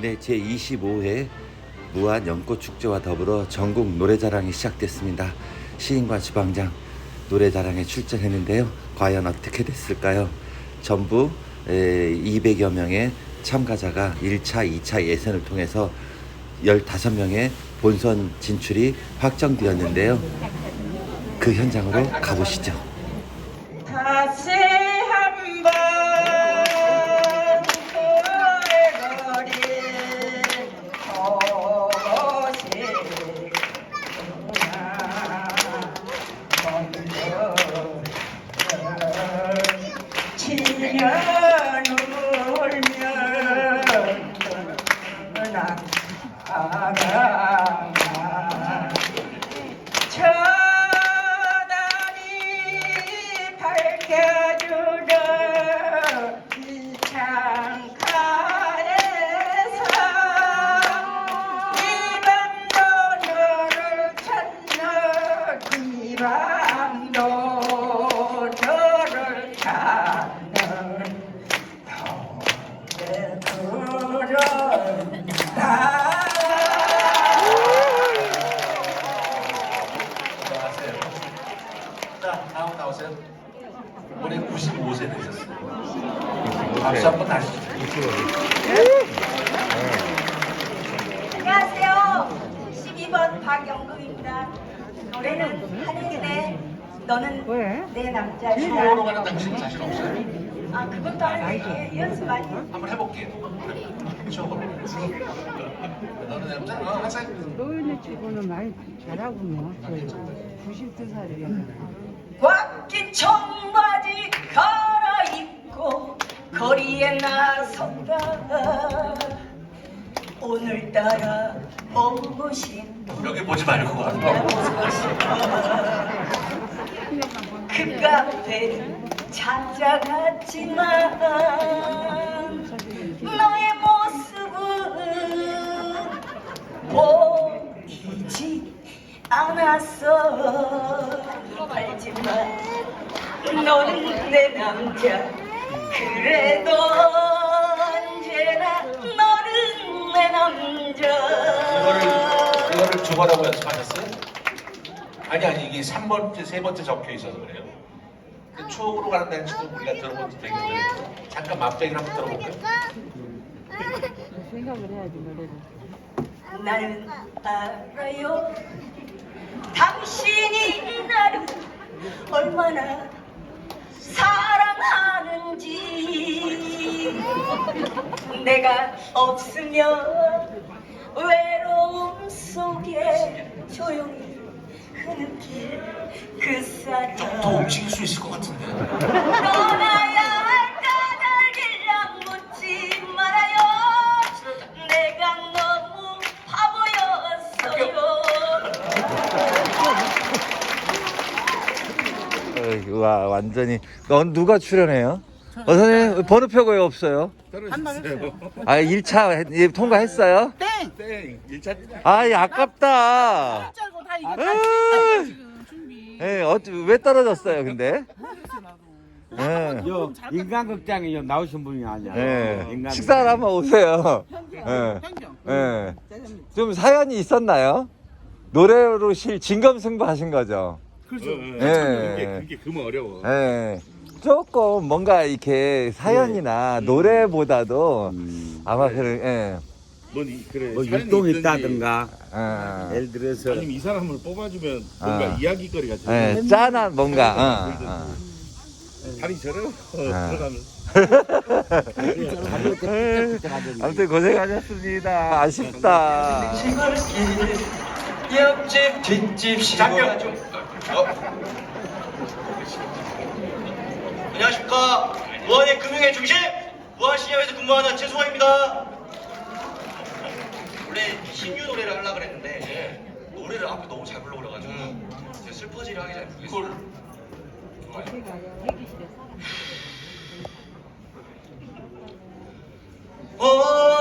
네, 제 25회 무한 연꽃 축제와 더불어 전국 노래자랑이 시작됐습니다. 시인과 주방장 노래자랑에 출전했는데요. 과연 어떻게 됐을까요? 전부 200여 명의 참가자가 1차, 2차 예선을 통해서 15명의 본선 진출이 확정되었는데요. 그 현장으로 가보시죠. 박수 한번 다시 주세요. 안녕하세요. 12번 박영국입니다. 노래는 하늘이네. 너는 내 남자야. 추억으로 가는 당신 자신 없어요? 아 그것도 아니지. 연습 많이. 한번 해볼게요. 추억으로. 너는 남자? 어, 하세요. 노인네 치고는 많이 잘하군요. 92살이에요. 꽉낀 청 거리에 나섰다. 오늘따라 싶어. 여기 보지 말고. 그 카페 찾아갔지만 너의 모습은 보이지 않았어 하지만 너는 내 남자 그래도 언제나 너는 내 남자 이거를, 이거를 두 번하고 연습하셨어요? 아니, 아니, 이게 3 번째, 세 번째 적혀 있어서 그래요. 그 추억으로 가는 당신도 우리가 들어본 적이 있는데 잠깐 맛배기를 한번 들어볼까요? 생각을 해야지 노래를. 나는 알아요 당신이 나를 얼마나 내가 없으면 외로움 속에 조용히 흐느낄 그 사람 좀더 움직일 수 있을 것 같은데. 떠나야 할 까닭이랑 묻지 말아요 내가 너무 바보였어요 어, 와 완전히 넌 누가 출연해요? 어 선생님 번호표가 왜 없어요? 아 1차 통과했어요? 땡! 아이 아깝다. 짜고 다 이게 아, 지금 준비. 예, 어째 왜 떨어졌어요, 근데? 예. 요 인간극장에 요 나오신 분이 아니야. 예. 인간 식사를 한번 오세요. 예. 현경. 예. 좀 사연이 있었나요? 노래로 실 진검승부 하신 거죠? 그렇죠. 예. 그게 그게 금 어려워. 예. 조금 뭔가 이렇게 사연이나 노래보다도 음. 아마 그런 예. 뭔 이, 그래 뭐 사연이 율동이 있든지 있다든가 어. 예를 들어서 아니면 이 사람을 뽑아주면 뭔가 아. 이야기거리가 예, 짠한 뭔가 어, 어. 다리 어, 아. 들어가면 가볍게 삐쩍삐쩍 하더니 아무튼 고생하셨습니다. 아쉽다. 옆집 뒷집. 시골 어? 안녕하십니까 무한의 금융의 중심 무한시장에서 근무하는 최수환입니다. 원래 신규 노래를 하려고 그랬는데 노래를 앞에 너무 잘 불러버려가지고 제가 슬퍼지를 하기 전에 부르겠습니다. 오,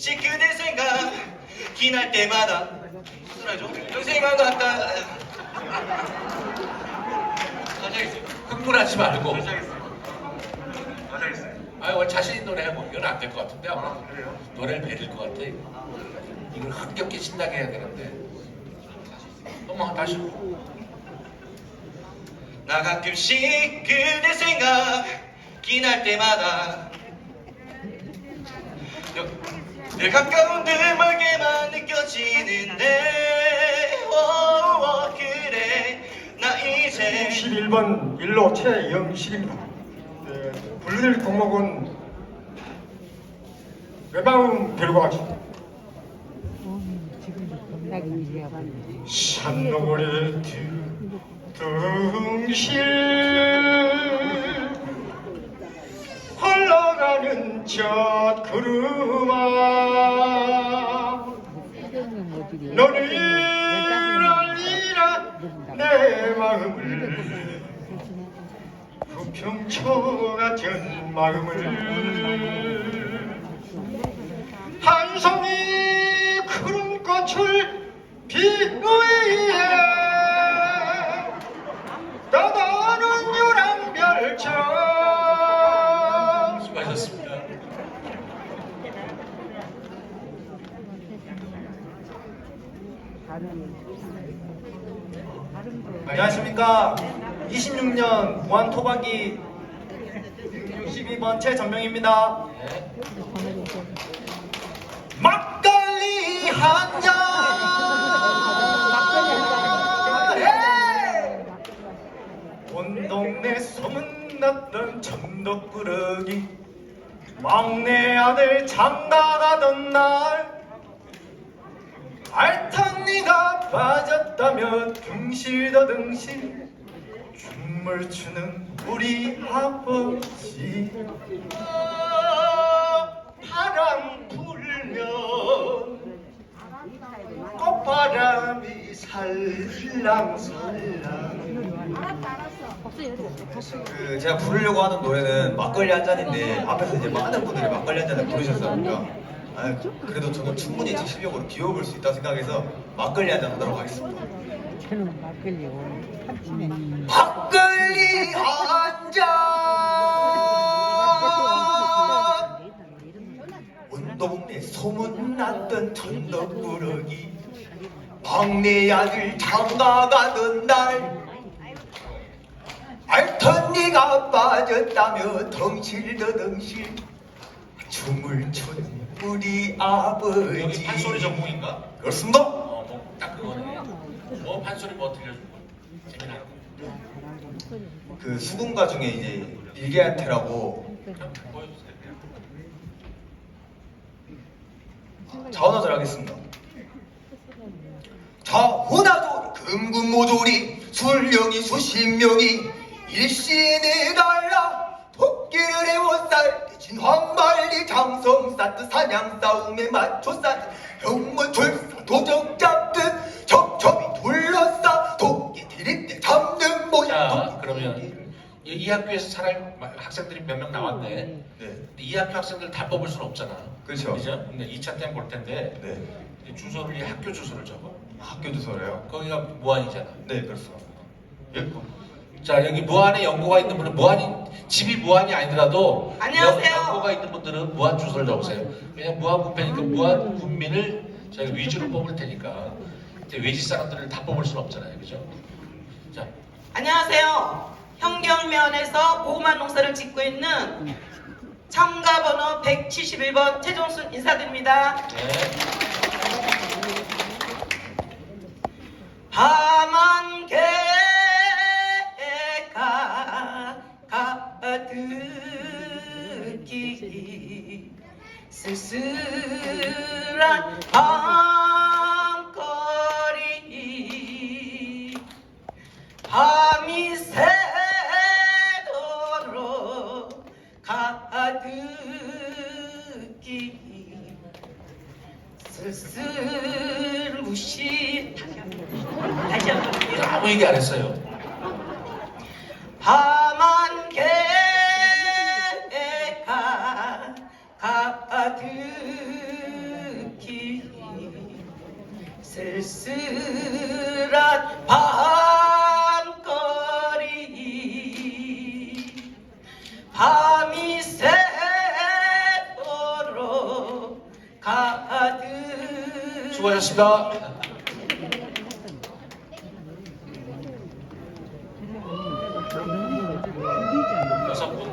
가끔씩 그대 생각 기날 때마다 무슨 말이죠? 선생님하고 아까 가자겠어요. 흥분하지 말고. 가자겠어요. 가자겠어요. 아, 오늘 자신 있는 노래 해보. 이건 안 될 것 같은데 아마 아 그래요? 노래를 베릴 것 같아. 이걸 흥겹게 신나게 해야 되는데. 엄마 다시. 나 가끔씩 그대 생각이 날 때마다 여- 늘 가까운 듯 멀게만 느껴지는데 그래 나 이제 11번 일로 최영식입니다. 네, 불릴 동목은 지금 겁나게 일이야 봤네. 산노래 등실 흘러가는 저 구름아 너를 알리라 내 마음을. 부평초 같은 마음을. 한 송이 푸른 꽃을 피우에 안녕하십니까. 26년 무한 토박이 62번 최전명입니다. 막걸리 한 잔! 온 동네 소문났던 천덕꾸러기 막내 아들 장가가던 날 알 탄니가 빠졌다며 등실더 등실. 춤을 추는 우리 아버지. 아, 바람 불면 꽃바람이 살랑살랑. 그 제가 부르려고 하는 노래는 막걸리 한 잔인데 앞에서 이제 많은 분들이 막걸리 한 잔을 부르셨으니까. 아, 그래도 저는 충분히 제 실력으로 비워볼 수 있다 고 생각해서 막걸리 한잔 하도록 하겠습니다. 저는 막걸리 오늘 참치네. 막걸리 한 잔. 온 동네 소문났던 천덕꾸러기 막내 아들 장가가던 날 알턴 니가 빠졌다며 덩실더덩실 춤을 추는 우리 여기 아버지 판소리 전공인가? 그렇습니다 어, 뭐 딱 그거네. 뭐 판소리 뭐 들려줄 거야? 재미나. 그 수군가 중에 이제 일개한테라고 보여주세요. 자원화를 하겠습니다. 자원화도 금군모조리 술령이 수십 명이 일신을 갈라 토끼를 해워살 진황만리 장성사트 사냥싸움에 맞춰싸 형무출사 도적 잡듯 첩첩이 둘러싸 토끼 디립대 잡는 모양 자, 그러면 이, 이 학교에서 차라리 학생들이 몇 명 나왔네. 네, 근데 이 학교 학생들 다 뽑을 수는 없잖아. 그렇죠. 그죠? 근데 2차 때는 볼 텐데 네. 이 주소를 이 학교 주소를 적어. 학교 주소래요. 거기가 무안이잖아. 네, 그렇습니다. 예. 자 여기 무안에 연고가 있는 분은 무안이 집이 무안이 아니더라도 안녕하세요. 연- 연고가 있는 분들은 무안 주소를 적으세요. 왜냐 면 무안 부패니까 무안 군민을 저희가 위주로 뽑을 테니까 이제 외지 사람들을 다 뽑을 수는 없잖아요, 그죠? 자 안녕하세요. 현경면에서 고구마 농사를 짓고 있는 참가 번호 171번 최종순 인사드립니다. 네. 밤 쓸쓸한 밤거리 밤이 새도록 가득히 쓸쓸 무시 다시 한번 할게요. 아무 얘기 안 했어요. 쓸쓸한 밤거리 밤이 새도록 가득 수고하셨습니다. 여섯 분.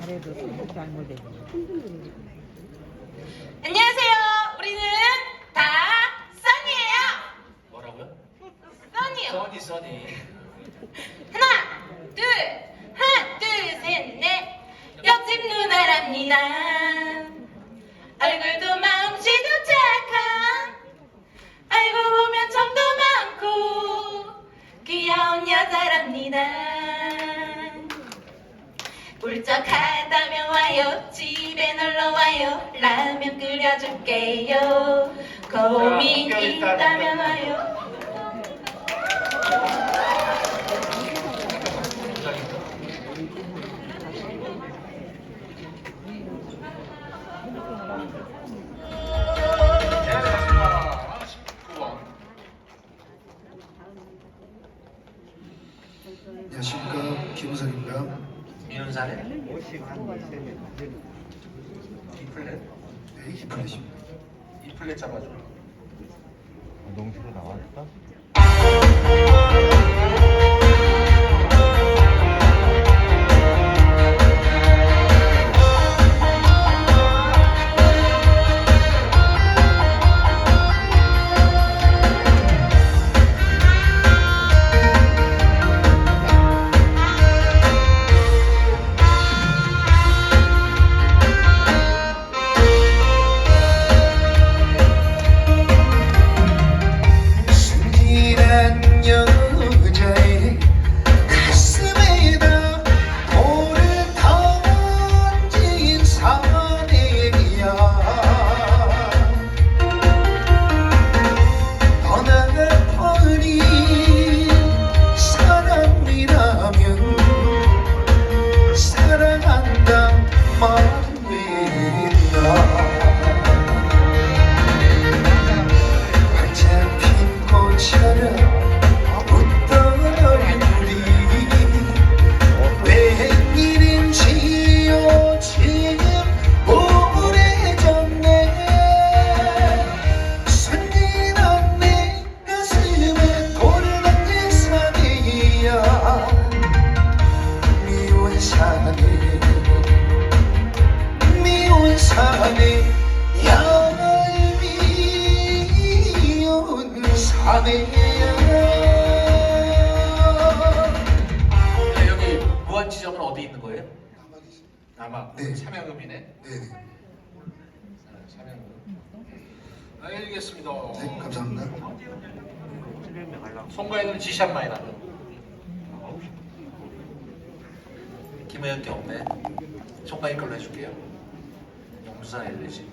잘해도 잘못해. 안녕하세요. 우리는 다 써니예요. 뭐라고요? 써니요. 써니 써니. 하나, 둘, 하나, 둘, 셋, 넷. 옆집 누나랍니다. 얼굴도 마음씨도 착한. 알고 보면 정도 많고 귀여운 여자랍니다. 울적하다면 와요 집에 놀러 와요 라면 끓여줄게요 고민 있다면 와요 네, 맞습니다. 19번. 안녕하십니까 김우석입니다. 민은사네. 이플렛. 네, 이플래십니다. 이플렛 잡아줘. 무한 지점은 어디 있는 거예요? 남아. 네. 삼양금이네. 네네 삼양금. 알겠습니다. 네 감사합니다 송가인은 지시한 많이 나면. 김혜연 게 없네. 송가인 걸로 해줄게요. 영수산 엘리지.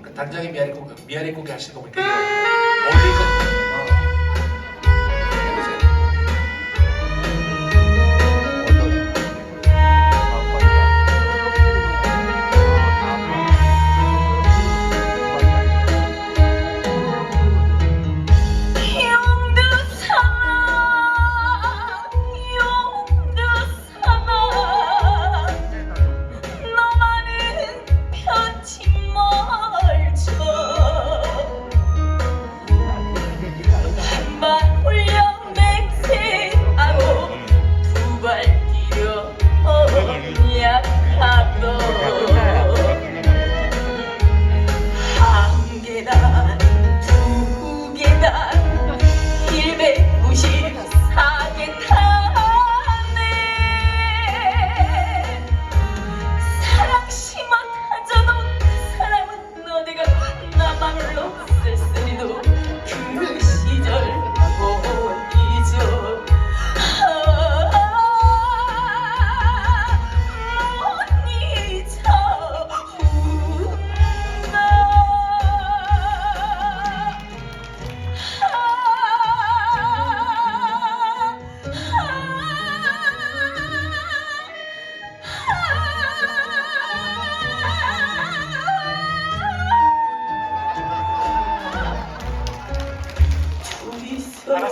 그 단장이 미아리 고기, 미아리 고기 하시는 거 보니까 어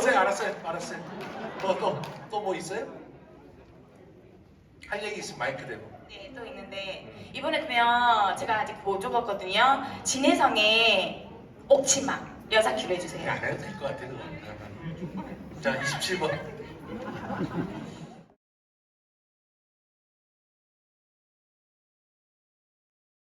알았어요, 알았어요, 알았어요. 또또또 뭐 있어요? 할 얘기 있으면 마이크 대고. 네, 또 있는데 이번에 그러면 제가 아직 못 적었거든요. 진혜성의 옥치마 여자 큐로 해주세요. 안 해도 될 것 같아 그거. 자, 27번.